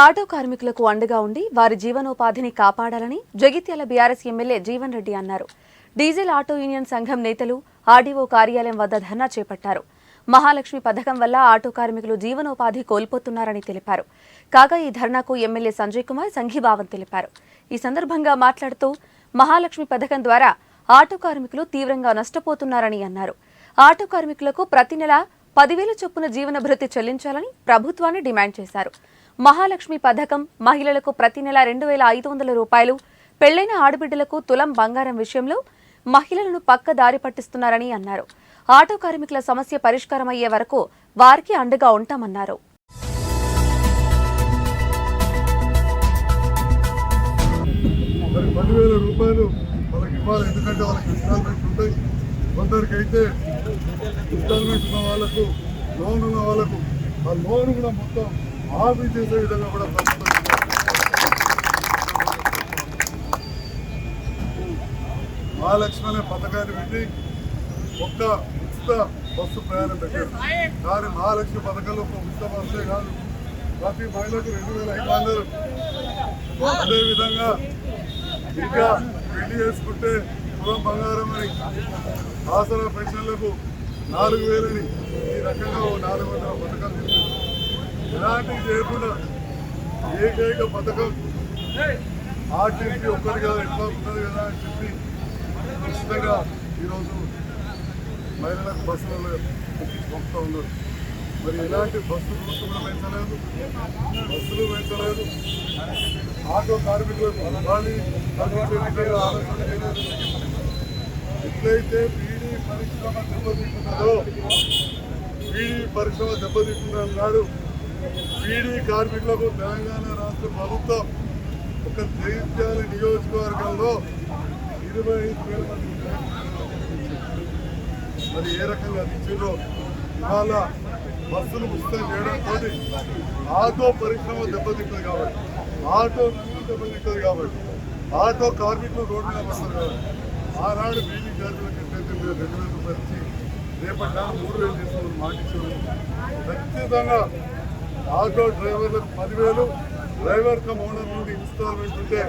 Auto కార్మికులకు అండగా ఉండి వారి జీవనోపాధిని కాపాడాలని జగిత్యాల బీఆర్ఎస్ ఎమ్మెల్యే జీవన్ రెడ్డి అన్నారు. డీజిల్ ఆటో యూనియన్ సంఘం నేతలు ఆర్డీఓ కార్యాలయం వద్ద ధర్నా చేపట్టారు. మహాలక్ష్మి పథకం వల్ల ఆటో కార్మికులు జీవనోపాధి కోల్పోతున్నారని తెలిపారు. కాగా ఈ ధర్నాకు ఎమ్మెల్యే సంజయ్ కుమార్ సంఘీభావం తెలిపారు. ఈ సందర్భంగా మాట్లాడుతూ మహాలక్ష్మి పథకం ద్వారా ఆటో కార్మికులు తీవ్రంగా నష్టపోతున్నారని అన్నారు. ఆటో కార్మికులకు ప్రతి నెల పదివేల చొప్పున జీవన భృతి చెల్లించాలని ప్రభుత్వాన్ని డిమాండ్ చేశారు. మహాలక్ష్మి పథకం మహిళలకు ప్రతి నెల రెండు వేల ఐదు వందల రూపాయలు పెళ్ళైన ఆడబిడ్డలకు తులం బంగారం విషయంలో మహిళలను పక్క దారి పట్టిస్తున్నారని అన్నారు. ఆటో కార్మికుల సమస్య పరిష్కారం అయ్యే వరకు వారికి అండగా ఉంటామన్నారు. రూపాయలు వాళ్ళకి ఇవ్వాలి. ఎందుకంటే వాళ్ళకి ఇన్స్టాల్మెంట్స్ ఉంటాయి. కొందరికి ఇన్స్టాల్మెంట్ ఉన్న వాళ్ళకు లోన్ ఉన్న వాళ్ళకు ఆ లోన్ కూడా మొత్తం మాఫీ చేసే విధంగా కూడా మహాలక్ష్మి అనే పథకాన్ని పెట్టి ఒక్క ఉచిత బస్సు ప్రయాణం పెట్టారు. కానీ మహాలక్ష్మి పథకంలో ఒక ఉచిత బస్సే కాదు. ప్రతి మహిళకు రెండు వేల ఐదు వందలు. అదేవిధంగా ఇంకా పెళ్ళి చేసుకుంటే పురం బంగారం అని ఆసరా పెన్షన్లకు నాలుగు వేలని ఈ రకంగా ఓ నాలుగు వందల పథకాలు ఎలాంటి చేయకుండా ఏకైక పథకం ఆర్టీసీ ఒక్కరిగా ఎట్లా ఉన్నది కదా అని చెప్పి ఖచ్చితంగా ఈరోజు మహిళలకు బస్సులలో పంపుతూ ఉన్నారు. మరి ఎలాంటి బస్సు రూట్లు కూడా పెంచలేదు. బస్సులు పెంచలేదు. ఆటో కార్మికులకు ఉపాధి ఎట్లయితే పీడీ పరిశ్రమ దెబ్బతింటున్నదో పీడీ పరిశ్రమ దెబ్బతింటున్నారు నాడు బీడీ కార్మికులకు తెలంగాణ రాష్ట్ర ప్రభుత్వం ఒక జైత్యాల నియోజకవర్గంలో ఇరవై ఐదు వేల మంది మరి ఏ రకంగా అందించారో ఇవాళ బస్సులు పుస్తకం చేయడంతో ఆటో పరిశ్రమ దెబ్బతింటుంది కాబట్టి. ఆటో రంగం దెబ్బతింటుంది కాబట్టి. ఆటో కార్మికులు రోడ్డు మీద పడతారు కాబట్టి ఆనాడు బీడీ కార్మికులకు ఎట్లయితే మీరు రెండు వేల రూపాయలు ఇచ్చి రేపటి నాడు మూడు వేలు చేసుకోమని మాటించారు ఖచ్చితంగా ఆటో డ్రైవర్లకు పదివేలు డ్రైవర్ కమ్ ఓనర్ నుండి ఇన్స్టాల్మెంట్ ఉంటే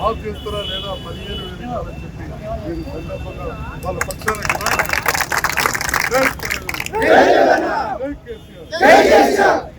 ఆఫ్ చేస్తారా లేదా పదిహేను వేలు ఇవ్వాలని చెప్పి మీరు సందర్భంగా వాళ్ళ పక్షాన డిమాండ్ జై కేసీఆర్